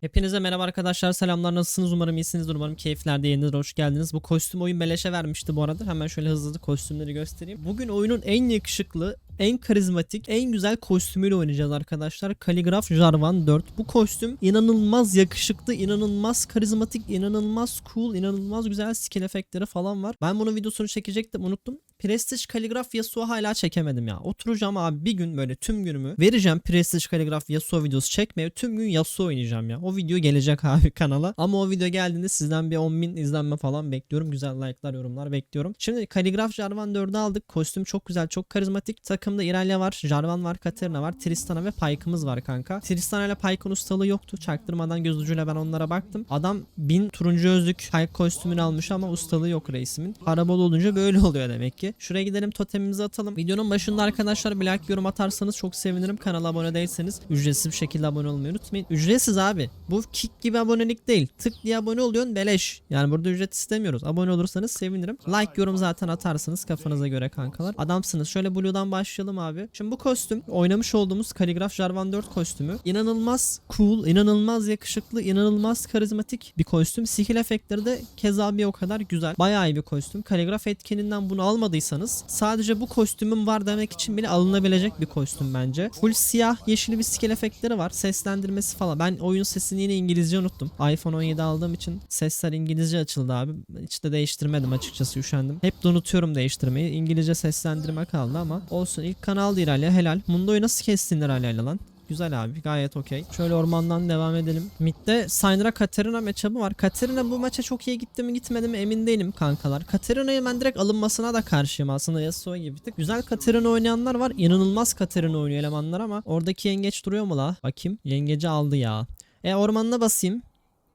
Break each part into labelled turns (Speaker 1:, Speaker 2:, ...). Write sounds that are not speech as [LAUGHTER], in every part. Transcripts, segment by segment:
Speaker 1: Hepinize merhaba arkadaşlar selamlar. Nasılsınız? Umarım iyisinizdir. Umarım keyiflerde yerindedir hoş geldiniz. Bu kostüm oyun beleşe vermişti bu arada. Hemen şöyle hızlı kostümleri göstereyim. Bugün oyunun en yakışıklı en karizmatik en güzel kostümüyle oynayacağız arkadaşlar Kaligraf Jarvan 4 bu kostüm inanılmaz yakışıklı inanılmaz karizmatik inanılmaz cool inanılmaz güzel skill efektleri falan var ben bunun videosunu çekecektim unuttum Prestige Kaligraf Yasuo hala çekemedim ya. Oturacağım abi bir gün böyle tüm günümü vereceğim Prestige Kaligraf Yasuo videosu çekmeye. Tüm gün Yasuo oynayacağım ya. O video gelecek abi [LAUGHS] kanala. Ama o video geldiğinde sizden bir 10.000 izlenme falan bekliyorum. Güzel like'lar, yorumlar bekliyorum. Şimdi Kaligraf Jarvan 4'ü aldık. Kostüm çok güzel, çok karizmatik. Takımda Irelia var, Jarvan var, Katarina var, Tristana ve Pyke'ımız var kanka. Tristana ile Pyke'ın ustalığı yoktu. Çaktırmadan göz ucuyla ben onlara baktım. Adam 1000 turuncu özlük Pyke kostümünü almış ama ustalığı yok reisimin. Para bol olunca böyle [LAUGHS] oluyor demek ki. Şuraya gidelim totemimizi atalım. Videonun başında arkadaşlar bir like yorum atarsanız çok sevinirim. Kanala abone değilseniz ücretsiz bir şekilde abone olmayı unutmayın. Ücretsiz abi. Bu kick gibi abonelik değil. Tık diye abone oluyorsun beleş. Yani burada ücret istemiyoruz. Abone olursanız sevinirim. Like yorum zaten atarsınız kafanıza göre kankalar. Adamsınız. Şöyle Blue'dan başlayalım abi. Şimdi bu kostüm oynamış olduğumuz Kaligraf Jarvan 4 kostümü. İnanılmaz cool, inanılmaz yakışıklı, inanılmaz karizmatik bir kostüm. Skill efektleri de keza bir o kadar güzel. Bayağı iyi bir kostüm. Kaligraf etkeninden bunu almadıysanız sadece bu kostümüm var demek için bile alınabilecek bir kostüm bence. Full siyah yeşil bir skill efektleri var. Seslendirmesi falan. Ben oyun sesini yine İngilizce unuttum. iPhone 17 aldığım için sesler İngilizce açıldı abi. Hiç de değiştirmedim açıkçası üşendim. Hep de unutuyorum değiştirmeyi. İngilizce seslendirme kaldı ama olsun. İlk kanal değil hala helal. Mundo'yu nasıl kestinler hala lan? Güzel abi gayet okey. Şöyle ormandan devam edelim. Mid'de Syndra Katarina matchup'ı var. Katarina bu maça çok iyi gitti mi gitmedi mi emin değilim kankalar. Katarina'yı ben direkt alınmasına da karşıyım aslında Yasuo gibi tık. Güzel Katarina oynayanlar var. İnanılmaz Katarina oynuyor elemanlar ama oradaki yengeç duruyor mu la? Bakayım. Yengeci aldı ya. E ormanına basayım.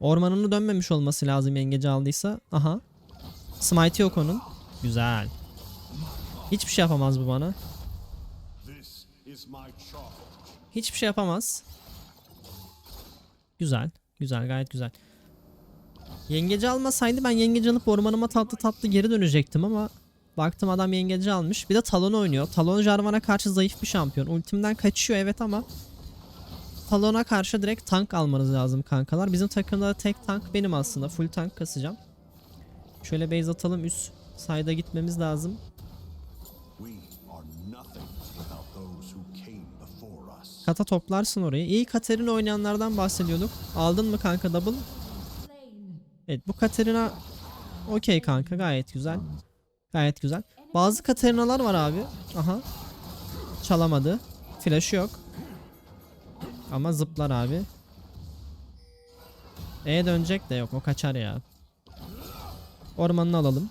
Speaker 1: Ormanını dönmemiş olması lazım yengeci aldıysa. Aha. Smite yok onun. Güzel. Hiçbir şey yapamaz bu bana. Hiçbir şey yapamaz. Güzel. Güzel gayet güzel. Yengeci almasaydı ben yengeci alıp ormanıma tatlı tatlı geri dönecektim ama baktım adam yengeci almış. Bir de Talon oynuyor. Talon Jarvan'a karşı zayıf bir şampiyon. Ultimden kaçıyor evet ama Talon'a karşı direkt tank almanız lazım kankalar. Bizim takımda da tek tank benim aslında. Full tank kasacağım. Şöyle base atalım. Üst side'a gitmemiz lazım. Kata toplarsın orayı. İyi Katarina oynayanlardan bahsediyorduk. Aldın mı kanka double? Evet bu Katarina okey kanka gayet güzel. Gayet güzel. Bazı Katarinalar var abi. Aha. Çalamadı. Flash yok. Ama zıplar abi. E dönecek de yok o kaçar ya. Ormanını alalım.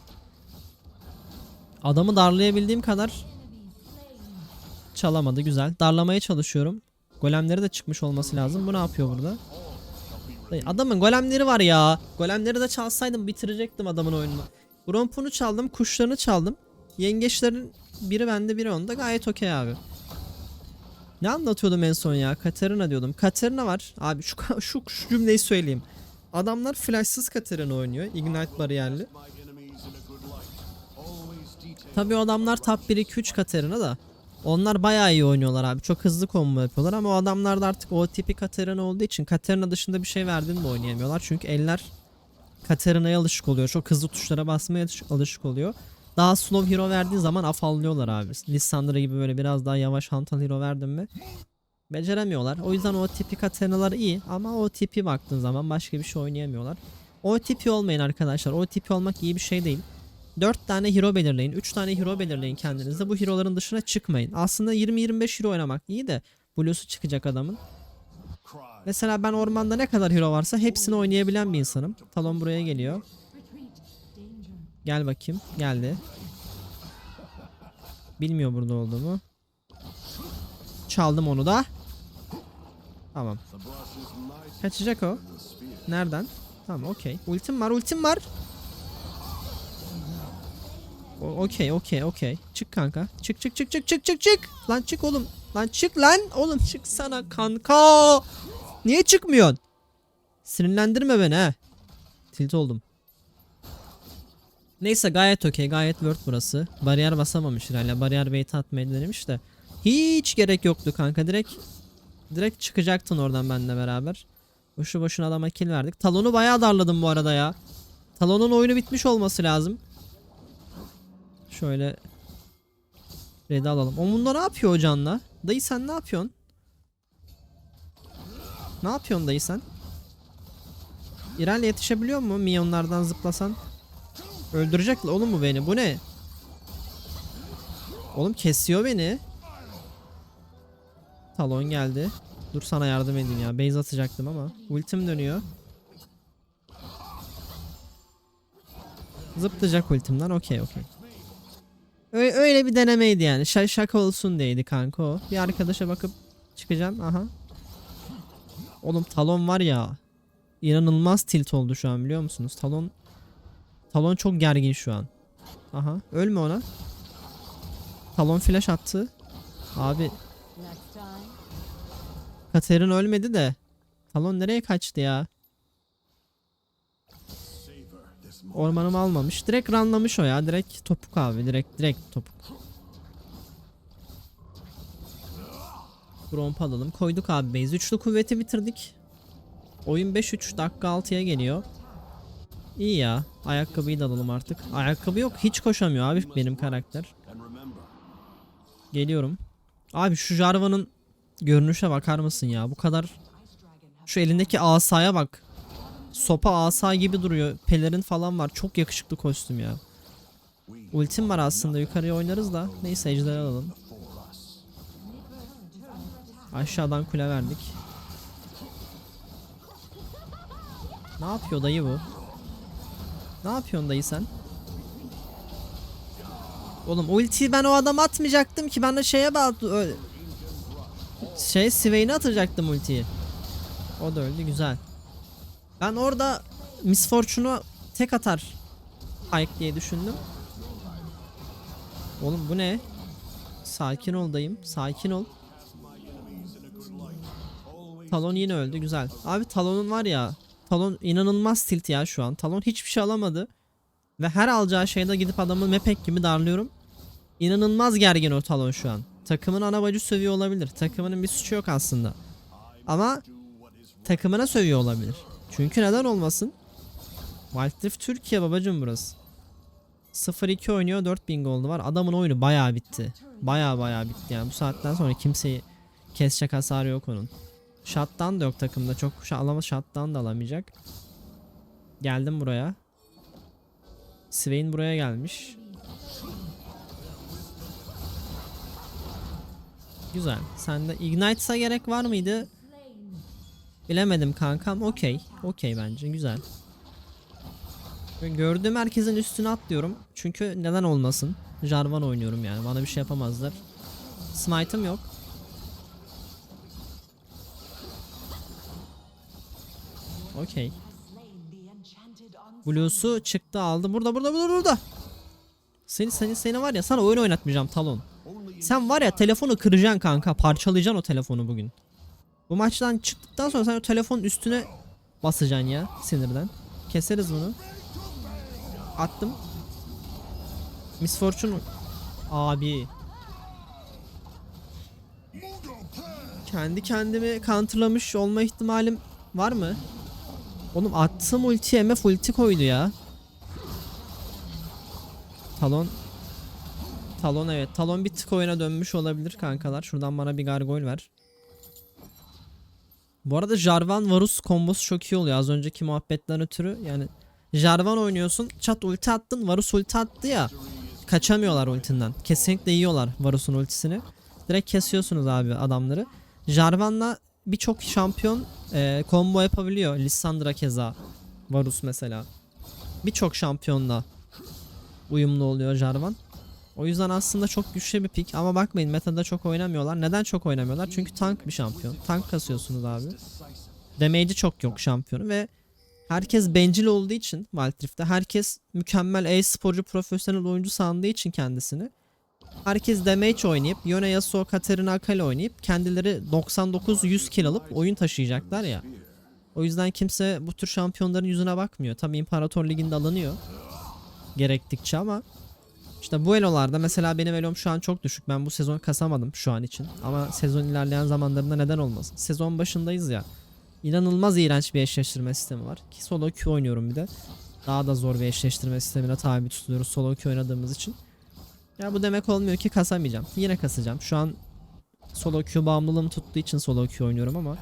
Speaker 1: Adamı darlayabildiğim kadar çalamadı güzel. Darlamaya çalışıyorum. Golemleri de çıkmış olması lazım. Bu ne yapıyor burada? Adamın golemleri var ya. Golemleri de çalsaydım bitirecektim adamın oyununu. Grompunu çaldım, kuşlarını çaldım. Yengeçlerin biri bende biri onda gayet okey abi. Ne anlatıyordum en son ya? Katarina diyordum. Katarina var. Abi şu [LAUGHS] şu, şu cümleyi söyleyeyim. Adamlar flashsız Katarina oynuyor. Ignite bariyerli. O adamlar top 1 2 3 Katarina da. Onlar bayağı iyi oynuyorlar abi. Çok hızlı combo yapıyorlar ama o adamlar da artık o tipi Katarina olduğu için Katarina dışında bir şey verdiğini de oynayamıyorlar. Çünkü eller Katarina'ya alışık oluyor. Çok hızlı tuşlara basmaya alış- alışık oluyor. Daha slow hero verdiğin zaman afallıyorlar abi. Lissandra gibi böyle biraz daha yavaş hantal hero verdin mi? Beceremiyorlar. O yüzden o tipi Katarina'lar iyi ama o tipi baktığın zaman başka bir şey oynayamıyorlar. O tipi olmayın arkadaşlar. O tipi olmak iyi bir şey değil. 4 tane hero belirleyin. 3 tane hero belirleyin kendinize. Bu hero'ların dışına çıkmayın. Aslında 20-25 hero oynamak iyi de Blue'su çıkacak adamın. Mesela ben ormanda ne kadar hero varsa hepsini oynayabilen bir insanım. Talon buraya geliyor. Gel bakayım. Geldi. Bilmiyor burada olduğumu. Çaldım onu da. Tamam. Kaçacak o. Nereden? Tamam okey. Ultim var ultim var. Okey okey okey. Çık kanka. Çık çık çık çık çık çık çık. Lan çık oğlum. Lan çık lan. Oğlum çıksana kanka. Niye çıkmıyorsun? Sinirlendirme beni ha. Tilt oldum. Neyse gayet okey gayet word burası. Bariyer basamamış hala. Bariyer bait atmayı denemiş de. Hiç gerek yoktu kanka. Direkt direkt çıkacaktın oradan benimle beraber. Boşu boşuna adama kill verdik. Talon'u bayağı darladım bu arada ya. Talon'un oyunu bitmiş olması lazım. Şöyle Red'i alalım. O bunda ne yapıyor o canla? Dayı sen ne yapıyorsun? Ne yapıyorsun dayı sen? İrel yetişebiliyor mu minyonlardan zıplasan? Öldürecek oğlum bu beni. Bu ne? Oğlum kesiyor beni. Talon geldi. Dur sana yardım edeyim ya. Base atacaktım ama. Ultim dönüyor. Zıplayacak ultimden. Okey okey. Öyle, öyle bir denemeydi yani. Ş- şaka olsun diyeydi kanka o. Bir arkadaşa bakıp çıkacağım. Aha. Oğlum talon var ya. İnanılmaz tilt oldu şu an biliyor musunuz? Talon Talon çok gergin şu an. Aha. Ölme ona. Talon flash attı. Abi. Katerin ölmedi de. Talon nereye kaçtı ya? Ormanımı almamış. Direkt ranlamış o ya. Direkt topuk abi. Direkt direkt topuk. Gromp alalım. Koyduk abi base. Üçlü kuvveti bitirdik. Oyun 5-3 dakika 6'ya geliyor. İyi ya. Ayakkabıyı da alalım artık. Ayakkabı yok. Hiç koşamıyor abi benim karakter. Geliyorum. Abi şu Jarvan'ın görünüşe bakar mısın ya? Bu kadar şu elindeki asaya bak. Sopa asa gibi duruyor. Pelerin falan var. Çok yakışıklı kostüm ya. Ultim var aslında yukarıya oynarız da. Neyse ejderi alalım. Aşağıdan kule verdik. Ne yapıyor dayı bu? Ne yapıyorsun dayı sen? Oğlum ultiyi ben o adam atmayacaktım ki ben de şeye bağlı şey Swain'e atacaktım ultiyi. O da öldü güzel. Ben orada Miss Fortune'u tek atar Pike diye düşündüm. Oğlum bu ne? Sakin ol dayım. Sakin ol. Talon yine öldü güzel. Abi Talon'un var ya. Talon inanılmaz tilt ya şu an. Talon hiçbir şey alamadı. Ve her alacağı şeyde gidip adamı mepek gibi darlıyorum. İnanılmaz gergin o Talon şu an. Takımın ana bacı sövüyor olabilir. Takımının bir suçu yok aslında. Ama takımına sövüyor olabilir. Çünkü neden olmasın? Wild Türkiye babacım burası. 0-2 oynuyor 4000 goldu var. Adamın oyunu bayağı bitti. Bayağı bayağı bitti yani bu saatten sonra kimseyi kesecek hasarı yok onun. Shotdown da yok takımda çok şu alamaz shotdown da alamayacak. Geldim buraya. Swain buraya gelmiş. Güzel. Sende Ignite'a gerek var mıydı? Bilemedim kankam. Okey. Okey bence. Güzel. Gördüğüm herkesin üstüne atlıyorum. Çünkü neden olmasın? Jarvan oynuyorum yani. Bana bir şey yapamazlar. Smite'ım yok. Okey. Blue'su çıktı aldı. Burada burada burada burada. Seni seni seni var ya sana oyun oynatmayacağım Talon. Sen var ya telefonu kıracaksın kanka. Parçalayacaksın o telefonu bugün. Bu maçtan çıktıktan sonra sen o telefonun üstüne basacaksın ya sinirden. Keseriz bunu. Attım. Miss Fortune abi. Kendi kendimi counterlamış olma ihtimalim var mı? Oğlum attığım ultiye MF ulti koydu ya. Talon Talon evet. Talon bir tık oyuna dönmüş olabilir kankalar. Şuradan bana bir gargoyle ver. Bu arada Jarvan Varus kombosu çok iyi oluyor. Az önceki muhabbetten ötürü yani Jarvan oynuyorsun. Çat ulti attın. Varus ulti attı ya. Kaçamıyorlar ultinden. Kesinlikle yiyorlar Varus'un ultisini. Direkt kesiyorsunuz abi adamları. Jarvan'la birçok şampiyon e, combo yapabiliyor. Lissandra keza. Varus mesela. Birçok şampiyonla uyumlu oluyor Jarvan. O yüzden aslında çok güçlü bir pick ama bakmayın metada çok oynamıyorlar. Neden çok oynamıyorlar? Çünkü tank bir şampiyon. Tank kasıyorsunuz abi. Damage'i çok yok şampiyonu ve herkes bencil olduğu için Wild Rift'te herkes mükemmel e-sporcu profesyonel oyuncu sandığı için kendisini herkes damage oynayıp Yone Yasuo Katarina Akali oynayıp kendileri 99-100 kill alıp oyun taşıyacaklar ya. O yüzden kimse bu tür şampiyonların yüzüne bakmıyor. Tabi İmparator Ligi'nde alınıyor. Gerektikçe ama işte bu elolarda mesela benim elom şu an çok düşük. Ben bu sezon kasamadım şu an için. Ama sezon ilerleyen zamanlarında neden olmasın? Sezon başındayız ya. İnanılmaz iğrenç bir eşleştirme sistemi var. Ki solo queue oynuyorum bir de. Daha da zor bir eşleştirme sistemine tabi tutuluyoruz solo queue oynadığımız için. Ya bu demek olmuyor ki kasamayacağım. Yine kasacağım. Şu an solo queue bağımlılığım tuttuğu için solo queue oynuyorum ama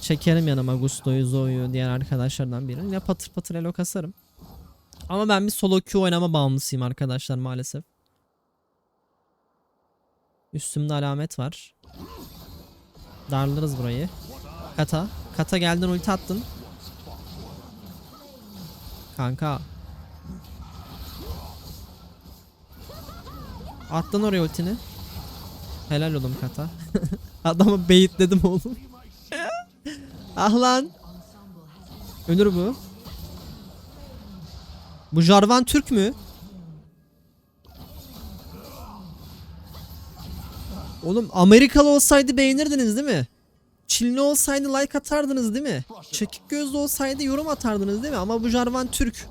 Speaker 1: çekerim yanıma Gusto'yu, Zoe'yu, diğer arkadaşlardan birini. Ya patır patır elo kasarım. Ama ben bir solo queue oynama bağımlısıyım arkadaşlar maalesef. Üstümde alamet var. Darlarız burayı. Kata. Kata geldin ulti attın. Kanka. Attın oraya ultini. Helal oğlum kata. [LAUGHS] Adamı beyitledim oğlum. [LAUGHS] ah lan. Ölür bu. Bu Jarvan Türk mü? Oğlum Amerikalı olsaydı beğenirdiniz değil mi? Çinli olsaydı like atardınız değil mi? Çekik gözlü olsaydı yorum atardınız değil mi? Ama bu Jarvan Türk.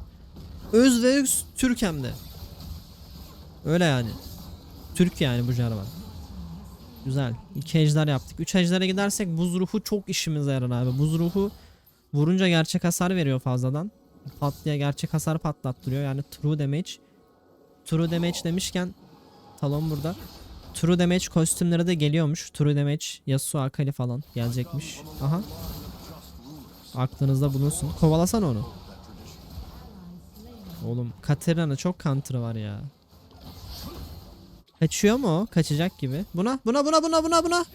Speaker 1: Öz ve Türk hem de. Öyle yani. Türk yani bu Jarvan. Güzel. İki ejder yaptık. Üç ejdere gidersek buz ruhu çok işimize yarar abi. Buz ruhu vurunca gerçek hasar veriyor fazladan. Pat diye gerçek hasar patlattırıyor. Yani true damage. True damage demişken talon burada. True damage kostümleri de geliyormuş. True damage Yasuo Akali falan gelecekmiş. Aha. Aklınızda bulunsun. Kovalasana onu. Oğlum Katerina'nın çok counter'ı var ya. Kaçıyor mu o? Kaçacak gibi. Buna, buna, buna, buna, buna, buna.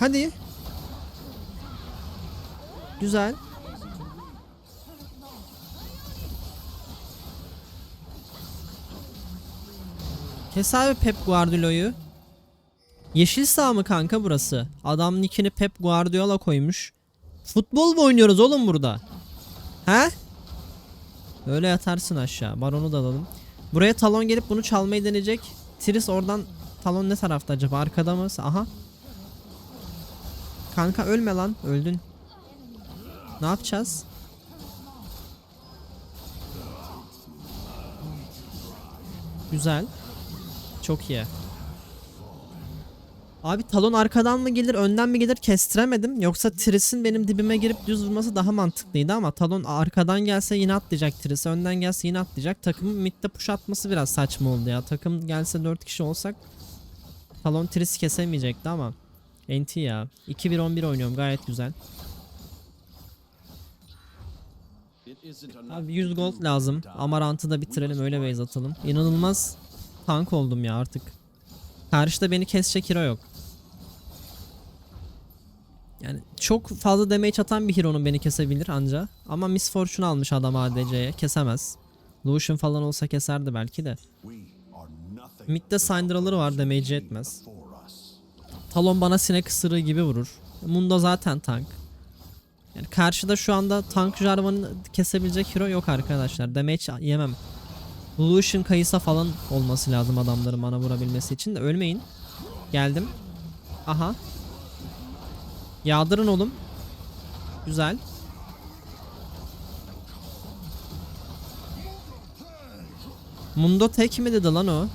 Speaker 1: Hadi. Güzel. Kes Pep Guardiola'yı. Yeşil sağ mı kanka burası? Adam nickini Pep Guardiola koymuş. Futbol mu oynuyoruz oğlum burada? He? Öyle yatarsın aşağı. Baronu da alalım. Buraya talon gelip bunu çalmayı deneyecek. Tris oradan talon ne tarafta acaba? Arkada mı? Aha. Kanka ölme lan. Öldün. Ne yapacağız? Güzel. Çok iyi. Abi talon arkadan mı gelir önden mi gelir kestiremedim. Yoksa Tris'in benim dibime girip düz vurması daha mantıklıydı ama talon arkadan gelse yine atlayacak Tris. Önden gelse yine atlayacak. Takımın midde push atması biraz saçma oldu ya. Takım gelse 4 kişi olsak talon Tris'i kesemeyecekti ama. NT ya. 2-1-11 oynuyorum gayet güzel. Abi 100 gold lazım. Amarant'ı da bitirelim öyle base atalım. İnanılmaz tank oldum ya artık. Karşıda beni kesecek hero yok. Yani çok fazla damage atan bir hero'nun beni kesebilir anca. Ama Miss Fortune almış adam ADC'ye kesemez. Lucian falan olsa keserdi belki de. Mid'de Syndra'ları var damage etmez. Talon bana sinek ısırığı gibi vurur. Mundo zaten tank. Yani karşıda şu anda tank Jarvan'ı kesebilecek hero yok arkadaşlar. Damage yemem. Lucian Kayısa falan olması lazım adamların bana vurabilmesi için de ölmeyin. Geldim. Aha. Yağdırın oğlum. Güzel. Mundo tek mi dedi lan o?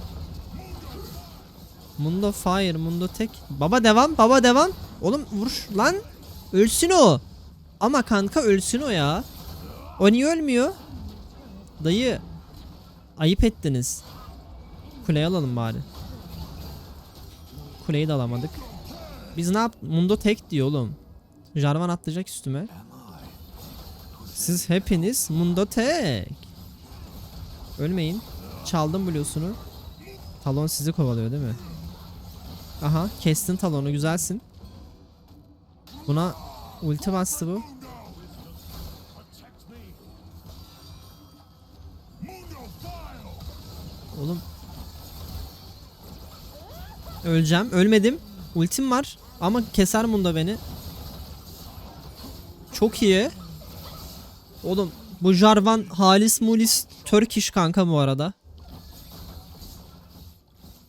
Speaker 1: Mundo fire, Mundo tek. Baba devam, baba devam. Oğlum vur lan. Ölsün o. Ama kanka ölsün o ya. O niye ölmüyor? Dayı. Ayıp ettiniz. Kuleyi alalım bari. Kuleyi de alamadık. Biz ne yap? Mundo tek diyor oğlum. Jarvan atlayacak üstüme. Siz hepiniz Mundo tek. Ölmeyin. Çaldım Blue'sunu. Talon sizi kovalıyor değil mi? Aha kestin talonu güzelsin. Buna ulti bastı bu. Oğlum. Öleceğim. Ölmedim. Ultim var. Ama keser Munda beni. Çok iyi. Oğlum bu Jarvan Halis Mulis Turkish kanka bu arada.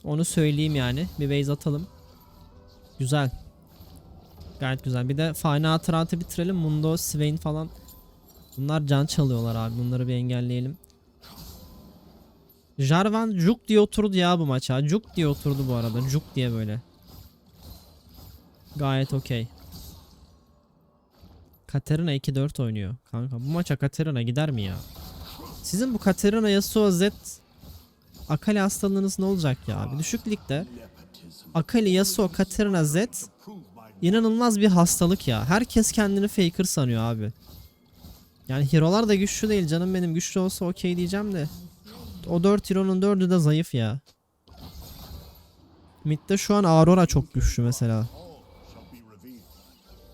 Speaker 1: Onu söyleyeyim yani. Bir base atalım. Güzel. Gayet güzel. Bir de Fine Hatırat'ı bitirelim. Mundo, Swain falan. Bunlar can çalıyorlar abi. Bunları bir engelleyelim. Jarvan Juk diye oturdu ya bu maça. Juk diye oturdu bu arada. Juk diye böyle. Gayet okey. Katarina 2-4 oynuyor. Kanka bu maça Katarina gider mi ya? Sizin bu Katarina Yasuo Z Akali hastalığınız ne olacak ya abi? Düşük ligde Akali Yasuo Katarina Z inanılmaz bir hastalık ya. Herkes kendini faker sanıyor abi. Yani hero'lar da güçlü değil canım benim. Güçlü olsa okey diyeceğim de. O 4 hero'nun 4'ü de zayıf ya. Mid'de şu an Aurora çok güçlü mesela.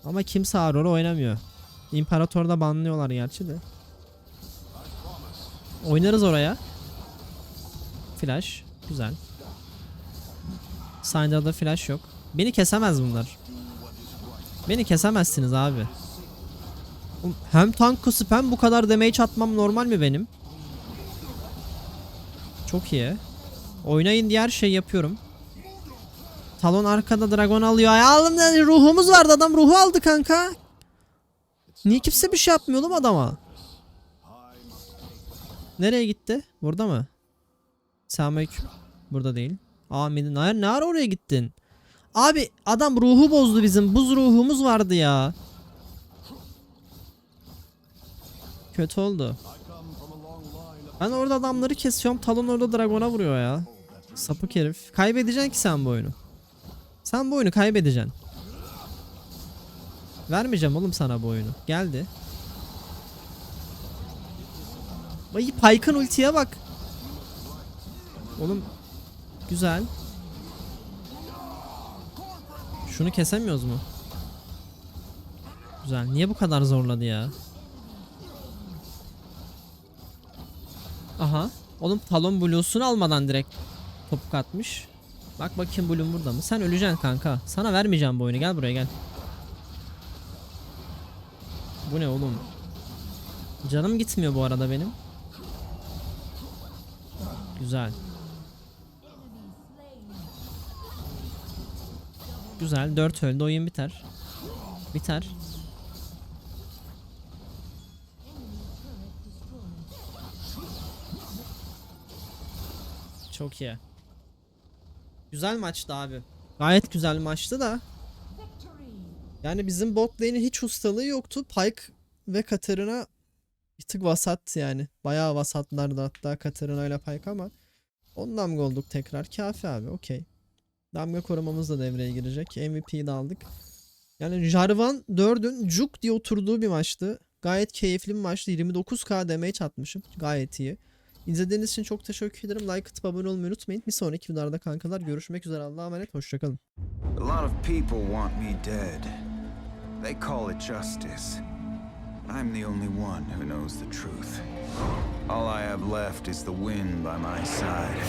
Speaker 1: Ama kimse Aurora oynamıyor. İmparator'da banlıyorlar gerçi de. Oynarız oraya. Flash. Güzel. Syndra'da flash yok. Beni kesemez bunlar. Beni kesemezsiniz abi. Hem tank kasıp hem bu kadar damage atmam normal mi benim? Çok iyi. Oynayın diye her şey yapıyorum. Talon arkada dragon alıyor. Lan, ruhumuz vardı adam ruhu aldı kanka. Niye kimse bir şey yapmıyor oğlum adama? Nereye gitti? Burada mı? Selamünaleyküm. Burada değil. Aa Medin. Hayır ne ara oraya gittin? Abi adam ruhu bozdu bizim. Buz ruhumuz vardı ya. Kötü oldu. Ben orada adamları kesiyorum. Talon orada dragona vuruyor ya. Sapık herif. Kaybedeceksin ki sen bu oyunu. Sen bu oyunu kaybedeceksin. Vermeyeceğim oğlum sana bu oyunu. Geldi. Vay Pyke'ın ultiye bak. Oğlum güzel. Şunu kesemiyoruz mu? Güzel. Niye bu kadar zorladı ya? Aha. Oğlum talon blues'unu almadan direkt topuk atmış. Bak bakayım Bloom burada mı? Sen öleceksin kanka. Sana vermeyeceğim bu oyunu. Gel buraya gel. Bu ne oğlum? Canım gitmiyor bu arada benim. Güzel. Güzel. 4 öldü. Oyun biter. Biter. Çok iyi. Güzel maçtı abi. Gayet güzel maçtı da. Yani bizim bot lane'in hiç ustalığı yoktu. Pyke ve Katarina bir tık vasat yani. Bayağı vasatlardı hatta Katarina ile Pyke ama ondan mı olduk tekrar? Kafi abi okey. Damga korumamız da devreye girecek. MVP'yi de aldık. Yani Jarvan 4'ün cuk diye oturduğu bir maçtı. Gayet keyifli bir maçtı. 29k damage atmışım. Gayet iyi. İzlediğiniz için çok teşekkür ederim. Like atıp abone olmayı unutmayın. Bir sonraki videolarda kankalar görüşmek üzere. Allah'a emanet. Hoşçakalın.
Speaker 2: A lot of people want me dead. They call it justice. I'm the only one who knows the truth. All I have left is the wind by my side.